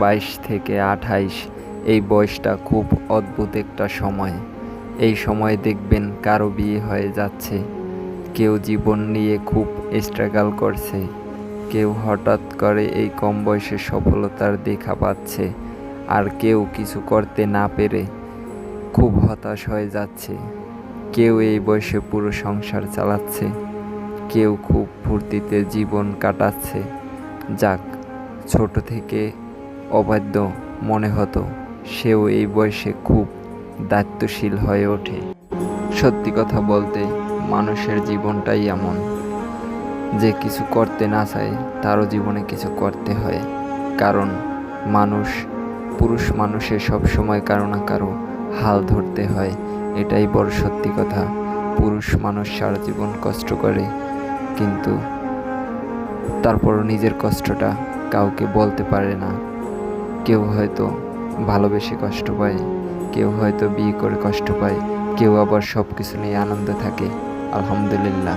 বাইশ থেকে আঠাইশ, এই বয়সটা খুব অদ্ভুত একটা সময়। এই সময় দেখবেন কারও বিয়ে হয়ে যাচ্ছে। কেউ জীবন নিয়ে খুব স্ট্রাগল করছে। কেউ হঠাৎ করে এই কম বয়সে সফলতার দেখা পাচ্ছে। আর কেউ কিছু করতে না পেরে খুব হতাশ হয়ে যাচ্ছে। কেউ এই বয়সে পুরো সংসার চালাচ্ছে। কেউ খুব ফুর্তিতে জীবন কাটাচ্ছে। যাক, ছোট থেকে অবাধ্য মনে হতো, সেও এই বয়সে খুব দায়িত্বশীল হয়ে ওঠে। সত্যি কথা বলতে, মানুষের জীবনটাই এমন। যে কিছু করতে না চায়, তারও জীবনে কিছু করতে হয়। কারণ মানুষ, পুরুষ মানুষের সব সময় কারও না কারও হাল ধরতে হয়। এটাই বড় সত্যি কথা। পুরুষ মানুষ সারা জীবন কষ্ট করে, কিন্তু তারপরও নিজের কষ্টটা কাউকে বলতে পারে না। কেউ হয়তো ভালোবেসে কষ্ট পায়, কেউ হয়তো বিয়ে করে কষ্ট পায়, কেউ আবার সব কিছু নিয়ে আনন্দ থাকে। আলহামদুলিল্লাহ।